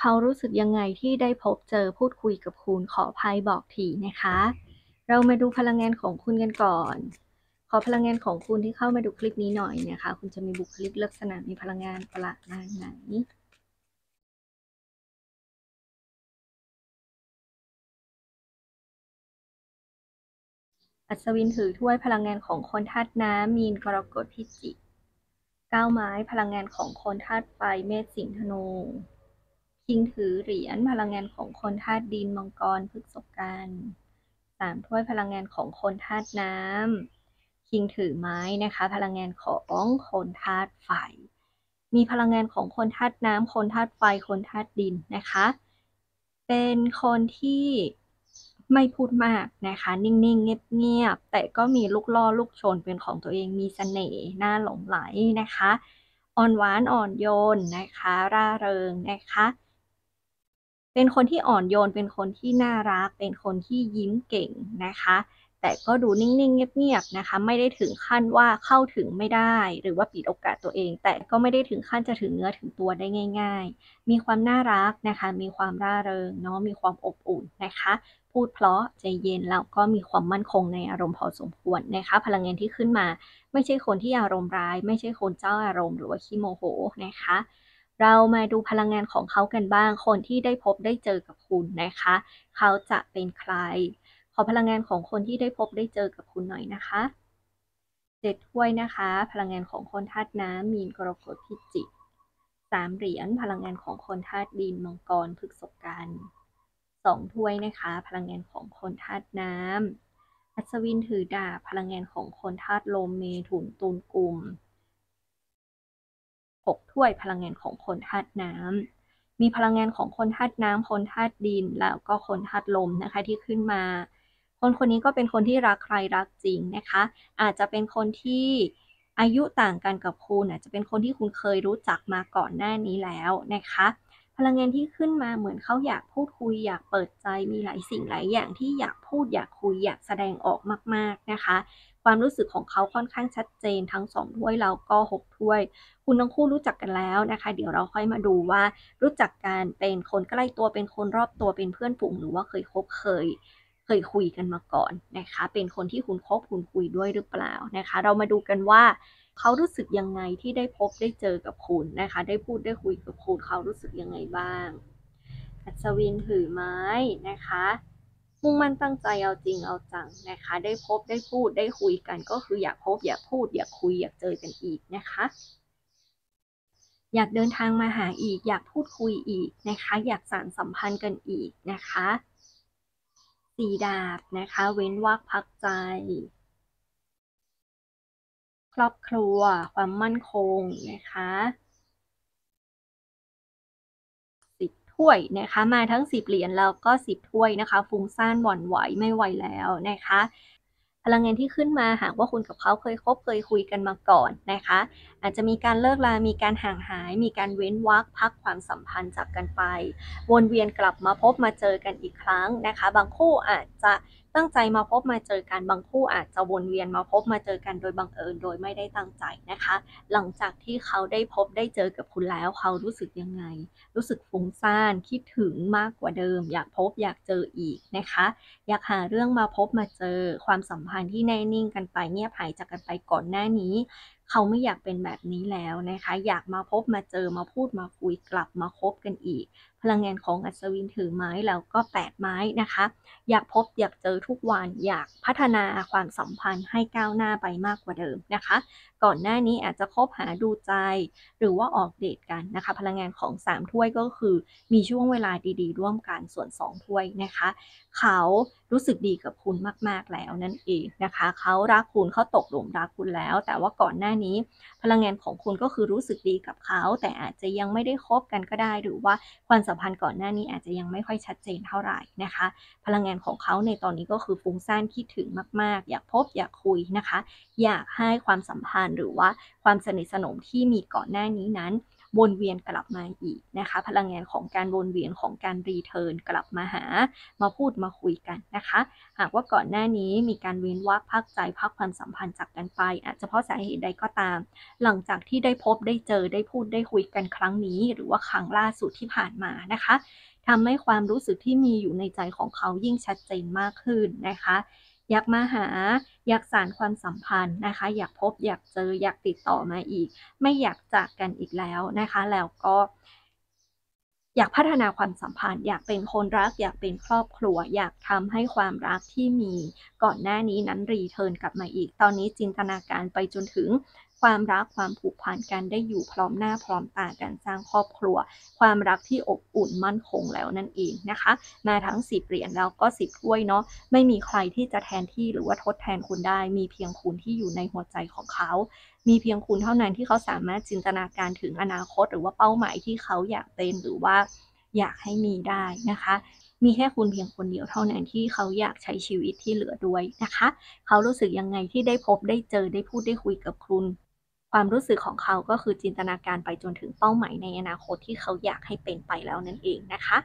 เขารู้สึกยังไงที่ได้พบเจอพูดคุยกับคุณขออภัยบอกทีนะคะ เรามาดูพลังงานของคุณกันก่อน ขอพลังงานของคุณที่เข้ามาดูคลิปนี้หน่อยนะคะ คุณจะมีบุคลิกลักษณะมีพลังงานประมาณไหนอัศวินถือถ้วยพลังงานของคนธาตุน้ำมีนกรกฎพิจิกก้าวไม้พลังงานของคนธาตุไฟเมษสิงห์ธนู คิงถือเหรียญพลังงานของคนธาตุดินมังกรพฤกษกันสามถ้วยพลังงานของคนธาตุน้ำคิงถือไม้นะคะ พลังงานของคนธาตุไฟ มีพลังงานของคนธาตุน้ำคนธาตุไฟคนธาตุดินนะคะ เป็นคนที่ไม่พูดมากนะคะ นิ่งๆ เงียบๆ แต่ก็มีลูกล่อลูกชนเป็นของตัวเองมีเสน่ห์น่าหลงไหลนะคะ อ่อนหวานอ่อนโยนนะคะ ร่าเริงนะคะ เป็นคนที่อ่อนโยน เป็นคนที่น่ารัก เป็นคนที่ยิ้มเก่งนะคะ แต่ก็ดูนิ่งๆ เงียบๆ นะคะ ไม่ได้ถึงขั้นว่าเข้าถึงไม่ได้ หรือว่าปิดโอกาสตัวเอง แต่ก็ไม่ได้ถึงขั้นจะถึงเนื้อถึงตัวได้ง่าย ๆ มีความน่ารักนะคะ มีความร่าเริงเนาะ มีความอบอุ่นนะคะ พูดเพราะใจเย็นแล้วก็มีความมั่นคงในอารมณ์พอสมควรนะคะ พลังงานที่ขึ้นมา ไม่ใช่คนที่อารมณ์ร้าย ไม่ใช่คนเจ้าอารมณ์หรือว่าขี้โมโหนะคะ เรามาดูพลังงานของเขากันบ้าง คนที่ได้พบได้เจอกับคุณนะคะ เขาจะเป็นใคร ขอพลังงานของคนที่ได้พบได้เจอกับคุณหน่อยนะคะเจ็ดถ้วยนะคะ พลังงานของคนธาตุน้ำมีนกรกฎพิจิกสามเหรียญพลังงานของคนธาตุดินมังกรพฤกษกันสองถ้วยนะคะ พลังงานของคนธาตุน้ำอัศวินถือดาบพลังงานของคนธาตุลมเมถุนตูนกลุ่ม หกถ้วยพลังงานของคนธาตุน้ำมีพลังงานของคนธาตุน้ำคนธาตุดิน แล้วก็คนธาตุลมนะคะที่ขึ้นมา คนคนนี้ก็เป็นคนที่รักใครรักจริงนะคะ อาจจะเป็นคนที่อายุต่างกันกับคุณอาจจะเป็นคนที่คุณเคยรู้จักมาก่อนหน้านี้แล้วนะคะ ลังงานที่ขึ้นมาเหมือนเขาอยากพูดคุย อยากเปิดใจมีหลายสิ่งหลายอย่างที่อยากพูดอยากคุยอยากแสดงออกมาก ๆนะคะ ความรู้สึกของเขาค่อนข้างชัดเจนทั้งสองถ้วยแล้วก็หกถ้วย คุณทั้งคู่รู้จักกันแล้วนะคะ เดี๋ยวเราค่อยมาดูว่า รู้จักกันเป็นคนใกล้ตัวเป็นคนรอบตัวเป็นเพื่อนฝูงหรือว่าเคยคบเคยเคยคุยกันมาก่อนนะคะ เป็นคนที่คุณคบคุณคุยด้วยหรือเปล่านะคะ เรามาดูกันว่า เขารู้สึกยังไงที่ได้พบได้เจอกับคุณนะคะ ได้พูดได้คุยกับคุณเขารู้สึกยังไงบ้าง อัศวินถือไม้นะคะมุ่งมั่นตั้งใจเอาจริงเอาจังนะคะ ได้พบได้พูดได้คุยกันก็คืออยากพบอยากพูดอยากคุยอยากเจอกันอีกนะคะ อยากเดินทางมาหาอีก อยากพูดคุยอีกนะคะ อยากสานสัมพันธ์กันอีกนะคะ สีดาบนะคะ เว้นวักพักใจ ครอบครัว ความมั่นคงนะคะสิบถ้วยนะคะ มาทั้งสิบเหรียญแล้วก็สิบถ้วยนะคะ ฟุ้งซ่านหวั่นไหวไม่ไหวแล้วนะคะ พลังงานที่ขึ้นมาหากว่าคุณกับเขาเคยคบเคยคุยกันมาก่อนนะคะ อาจจะมีการเลิกลา มีการห่างหาย มีการเว้นวักพักความสัมพันธ์จากกันไป วนเวียนกลับมาพบมาเจอกันอีกครั้งนะคะ บางคู่อาจจะ ตั้งใจมาพบมาเจอกันบางคู่อาจจะวนเวียนมาพบมาเจอกันโดยบังเอิญโดยไม่ได้ตั้งใจนะคะ หลังจากที่เขาได้พบได้เจอกับคุณแล้วเขารู้สึกยังไง รู้สึกฟุ้งซ่านคิดถึงมากกว่าเดิม อยากพบอยากเจออีกนะคะ อยากหาเรื่องมาพบมาเจอความสัมพันธ์ที่แน่นิ่งกันไปเงียบหายจากกันไปก่อนหน้านี้ เขาไม่อยากเป็นแบบนี้แล้วนะคะ อยากมาพบมาเจอมาพูดมาคุยกลับมาคบกันอีก พลังงานของอัศวินถือไม้แล้วก็แปดไม้นะคะ อยากพบอยากเจอทุกวันอยากพัฒนาความสัมพันธ์ให้ก้าวหน้าไปมากกว่าเดิมนะคะ ก่อนหน้านี้อาจจะคบหาดูใจ หรือว่าออกเดทกันนะคะ พลังงานของ 3 ถ้วยก็คือ มีช่วงเวลาดีๆ ร่วมกันส่วน 2 ถ้วยนะคะ เขารู้สึกดีกับคุณมากๆแล้วนั่นเองนะคะ เขารักคุณเขาตกหลุมรักคุณแล้ว แต่ว่าก่อนหน้านี้ พลังงานของคุณก็คือรู้สึกดีกับเขา แต่อาจจะยังไม่ได้คบกันก็ได้ หรือว่าความสัมพันธ์ก่อนหน้านี้อาจจะยังไม่ค่อยชัดเจนเท่าไหร่นะคะ พลังงานของเขาในตอนนี้ก็คือฟุ้งซ่านคิดถึงมาก ๆ อยากพบอยากคุยนะคะ อยากให้ความสัมพันธ์หรือว่าความสนิทสนมที่มีก่อนหน้านี้นั้นวนเวียนกลับมาอีกนะคะ พลังงานของการวนเวียนของการรีเทิร์นกลับมาหา มาพูดมาคุยกันนะคะ หากว่าก่อนหน้านี้มีการเว้นว่างพักใจพักความสัมพันธ์จากกันไป อาจจะเพราะสาเหตุใดก็ตาม หลังจากที่ได้พบได้เจอได้พูดได้คุยกันครั้งนี้ หรือว่าครั้งล่าสุดที่ผ่านมานะคะทำให้ความรู้สึกที่มีอยู่ในใจของเขายิ่งชัดเจนมากขึ้นนะคะ อยากมาหา อยากสารความสัมพันธ์นะคะ อยากพบอยากเจออยากติดต่อมาอีก ไม่อยากจากกันอีกแล้วนะคะ แล้วก็อยากพัฒนาความสัมพันธ์ อยากเป็นคนรัก อยากเป็นครอบครัว อยากทำให้ความรักที่มีก่อนหน้านี้นั้นรีเทิร์นกลับมาอีก ตอนนี้จินตนาการไปจนถึง ความรักความผูกพันกันได้อยู่พร้อมหน้าพร้อมตากันสร้างครอบครัว ความรักที่อบอุ่นมั่นคงแล้วนั่นเองนะคะ มาทั้งสิบเหรียญแล้วก็สิบถ้วยเนาะไม่มีใครที่จะแทนที่หรือว่าทดแทนคุณได้ มีเพียงคุณที่อยู่ในหัวใจของเขา มีเพียงคุณเท่านั้นที่เขาสามารถจินตนาการถึงอนาคต หรือว่าเป้าหมายที่เขาอยากเป็นหรือว่าอยากให้มีได้นะคะ มีแค่คุณเพียงคนเดียวเท่านั้นที่เขาอยากใช้ชีวิตที่เหลือด้วยนะคะ เขารู้สึกยังไงที่ได้พบได้เจอได้พูดได้คุยกับคุณ ความรู้สึกของเขาก็คือจินตนาการไปจนถึงเป้าหมายในอนาคตที่เขาอยากให้เป็นไปแล้วนั่นเองนะคะ